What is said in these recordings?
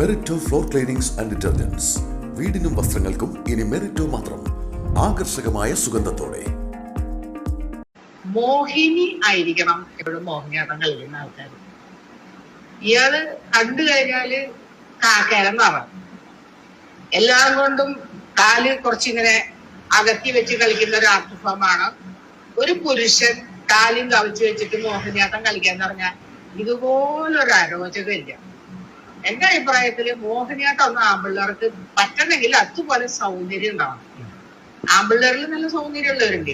Merito floor cleanings and detergents. വീടിനും വസ്ത്രങ്ങൾക്കും ഇനി മെറിറ്റോ മാത്രം. ആകർഷകമായ സുഗന്ധത്തോടെ. മോഹിനി ആയിരിക്കണം എപ്പോഴും മോഹിനിയാട്ടം കളിക്കുന്ന ആൾക്കാർ ഇയാൾ കണ്ടു കഴിഞ്ഞാൽ കാക്കേരം എല്ലാം കൊണ്ടും കാൽ കുറച്ചിങ്ങനെ അകത്തി വെച്ച് കളിക്കുന്ന ഒരു ആർട്ട് ഒരു പുരുഷൻ കാലും കവിച്ചു വെച്ചിട്ട് മോഹിനിയാട്ടം കളിക്കാന്ന് പറഞ്ഞാൽ ഇതുപോലൊരു അരോചകമില്ല. എന്റെ അഭിപ്രായത്തിൽ മോഹിനിയാട്ടം ഒന്നും ആമ്പിള്ളേർക്ക് പറ്റണമെങ്കിൽ അതുപോലെ സൗന്ദര്യം ഉണ്ടാവണം. ആമ്പിള്ളേരിൽ നല്ല സൗന്ദര്യമുള്ളവരുണ്ട്.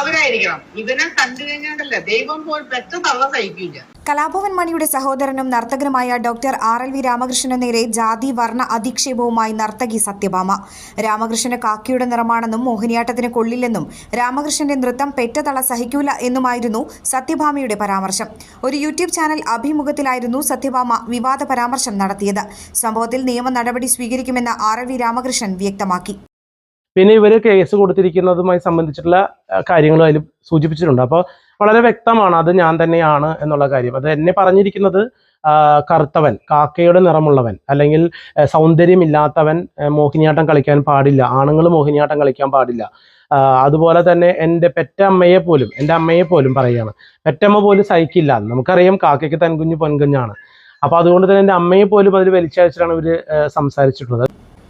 അവരായിരിക്കണം. ഇവനെ കണ്ടു കഴിഞ്ഞാണ്ടല്ല ദൈവം പോൽ പെറ്റ തള്ള സഹിക്കില്ല. കലാഭവൻ മണിയുടെ സഹോദരനും നർത്തകനുമായ ഡോക്ടർ ആർ എൽ വി രാമകൃഷ്ണന് നേരെ ജാതി വർണ അധിക്ഷേപവുമായി നർത്തകി സത്യഭാമ. രാമകൃഷ്ണന് കാക്കിയുടെ നിറമാണെന്നും മോഹിനിയാട്ടത്തിന് കൊള്ളില്ലെന്നും രാമകൃഷ്ണന്റെ നൃത്തം പെറ്റതള സഹിക്കൂല എന്നുമായിരുന്നു സത്യഭാമയുടെ പരാമർശം. ഒരു യൂട്യൂബ് ചാനൽ അഭിമുഖത്തിലായിരുന്നു സത്യഭാമ വിവാദ പരാമർശം നടത്തിയത്. സംഭവത്തിൽ നിയമ നടപടി സ്വീകരിക്കുമെന്ന് ആർ എൽ വി രാമകൃഷ്ണൻ വ്യക്തമാക്കി. പിന്നെ ഇവർ കേസ് കൊടുത്തിരിക്കുന്നതുമായി സംബന്ധിച്ചിട്ടുള്ള കാര്യങ്ങൾ അതിൽ സൂചിപ്പിച്ചിട്ടുണ്ട്. അപ്പോൾ വളരെ വ്യക്തമാണ് അത് ഞാൻ തന്നെയാണ് എന്നുള്ള കാര്യം. അത് എന്നെ പറഞ്ഞിരിക്കുന്നത് കറുത്തവൻ കാക്കയുടെ നിറമുള്ളവൻ അല്ലെങ്കിൽ സൗന്ദര്യമില്ലാത്തവൻ മോഹിനിയാട്ടം കളിക്കാൻ പാടില്ല ആണുങ്ങൾ മോഹിനിയാട്ടം കളിക്കാൻ പാടില്ല. അതുപോലെ തന്നെ എന്റെ പെറ്റമ്മയെ പോലും എന്റെ അമ്മയെ പോലും പറയുകയാണ് പെറ്റമ്മ പോലും സഹിക്കില്ല. നമുക്കറിയാം കാക്കയ്ക്ക് തൻകുഞ്ഞ് പൊൻകുഞ്ഞാണ്. അപ്പോൾ അതുകൊണ്ട് തന്നെ എന്റെ അമ്മയെ പോലും അതിൽ വലിച്ചയച്ചിട്ടാണ് ഇവർ സംസാരിച്ചിട്ടുള്ളത്.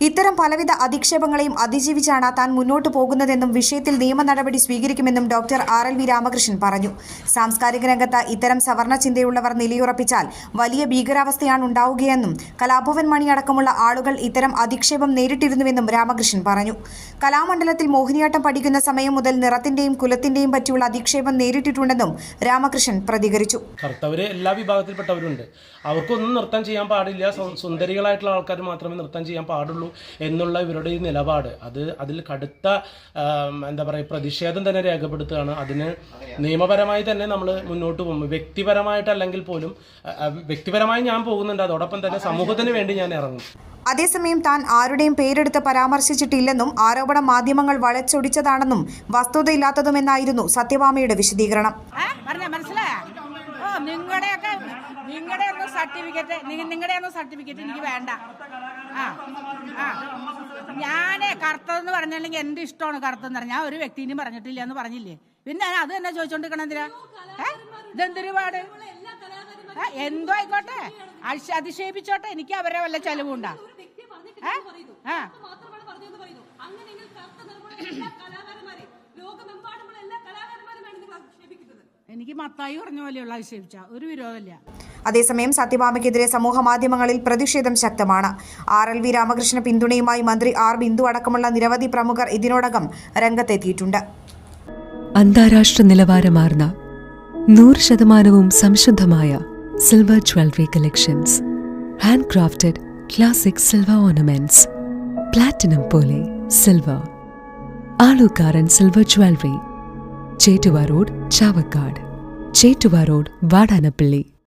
ഇത്തരം പലവിധ അധിക്ഷേപങ്ങളെയും അതിജീവിച്ചാണ് താൻ മുന്നോട്ട് പോകുന്നതെന്നും വിഷയത്തിൽ നിയമ നടപടി സ്വീകരിക്കുമെന്നും doctor R L V Ramakrishnan പറഞ്ഞു. സാംസ്കാരിക രംഗത്ത് ഇത്തരം സവർണ ചിന്തയുള്ളവർ നിലയുറപ്പിച്ചാൽ വലിയ ഭീകരാവസ്ഥയാണ് ഉണ്ടാവുകയെന്നും കലാഭവൻ മണി അടക്കമുള്ള ആളുകൾ ഇത്തരം അധിക്ഷേപം നേരിട്ടിരുന്നുവെന്നും രാമകൃഷ്ണൻ പറഞ്ഞു. കലാമണ്ഡലത്തിൽ മോഹിനിയാട്ടം പഠിക്കുന്ന സമയം മുതൽ നിറത്തിന്റെയും കുലത്തിന്റെയും പറ്റിയുള്ള അധിക്ഷേപം നേരിട്ടിട്ടുണ്ടെന്നും രാമകൃഷ്ണൻ പ്രതികരിച്ചു. എല്ലാ വിഭാഗത്തിൽപ്പെട്ടവരുണ്ട്. അവർക്കൊന്നും നൃത്തം ചെയ്യാൻ പാടില്ല. സുന്ദരികളായിട്ടുള്ള ആൾക്കാർ മാത്രമേ നൃത്തം ചെയ്യാൻ പാടുള്ളൂ. എന്നുള്ള ഇവരുടെ ഈ നിലപാട്. അത് അതിൽ കടുത്ത എന്താ പറയുക പ്രതിഷേധം തന്നെ രേഖപ്പെടുത്തുകയാണ്. അതിന് നിയമപരമായി തന്നെ നമ്മൾ മുന്നോട്ട് പോകും. വ്യക്തിപരമായിട്ടല്ലെങ്കിൽ പോലും വ്യക്തിപരമായി ഞാൻ പോകുന്നുണ്ട്. അതോടൊപ്പം തന്നെ സമൂഹത്തിന് വേണ്ടി ഞാൻ ഇറങ്ങും. അതേസമയം താൻ ആരുടെയും പേരെടുത്ത് പരാമർശിച്ചിട്ടില്ലെന്നും ആരോപണ മാധ്യമങ്ങൾ വളച്ചൊടിച്ചതാണെന്നും വസ്തുതയില്ലാത്തതുമെന്നായിരുന്നു സത്യഭാമയുടെ വിശദീകരണം. ഏ? പറഞ്ഞ മനസ്സിലായ? നിങ്ങളുടെയൊക്കെ നിങ്ങളുടെ ഒന്നും സർട്ടിഫിക്കറ്റ് നിങ്ങളുടെ ഒന്നും സർട്ടിഫിക്കറ്റ് എനിക്ക് വേണ്ട. ഞാനേ കറുത്തതെന്ന് പറഞ്ഞില്ലെങ്കിൽ എന്റെ ഇഷ്ടമാണ് കറുത്തെന്ന് പറഞ്ഞാൽ ഒരു വ്യക്തിനും പറഞ്ഞിട്ടില്ല എന്ന് പറഞ്ഞില്ലേ? പിന്നെ അത് തന്നെ ചോദിച്ചോണ്ടിരിക്കണം എന്തിനാ? ഏ? ഇതെന്തൊരു പാട്? എന്തോ ആയിക്കോട്ടെ. അധിക്ഷേപിച്ചോട്ടെ എനിക്ക് അവരെ വല്ല ചെലവുണ്ടാ എനിക്ക് മത്തായി പറഞ്ഞ പോലെയുള്ള അധിക്ഷേപിച്ച ഒരു വിരോധമില്ല. അതേസമയം സത്യഭാമയ്ക്കെതിരെ സമൂഹ മാധ്യമങ്ങളിൽ പ്രതിഷേധം ശക്തമാണ്. ആർ എൽ വി രാമകൃഷ്ണ പിന്തുണയുമായി മന്ത്രി ആർ ബിന്ദു അടക്കമുള്ള നിരവധി പ്രമുഖർ ഇതിനോടകം രംഗത്തെത്തിയിട്ടുണ്ട്. അന്താരാഷ്ട്ര നിലവാരമാർന്ന നൂറ് ശതമാനവും സംശുദ്ധമായ silver jewellery collections. Hand crafted classic silver ornaments. Platinum പോലെ silver. Alukkaran silver jewellery. Chettuva road Chavakkad. Chettuva road Vadanappally.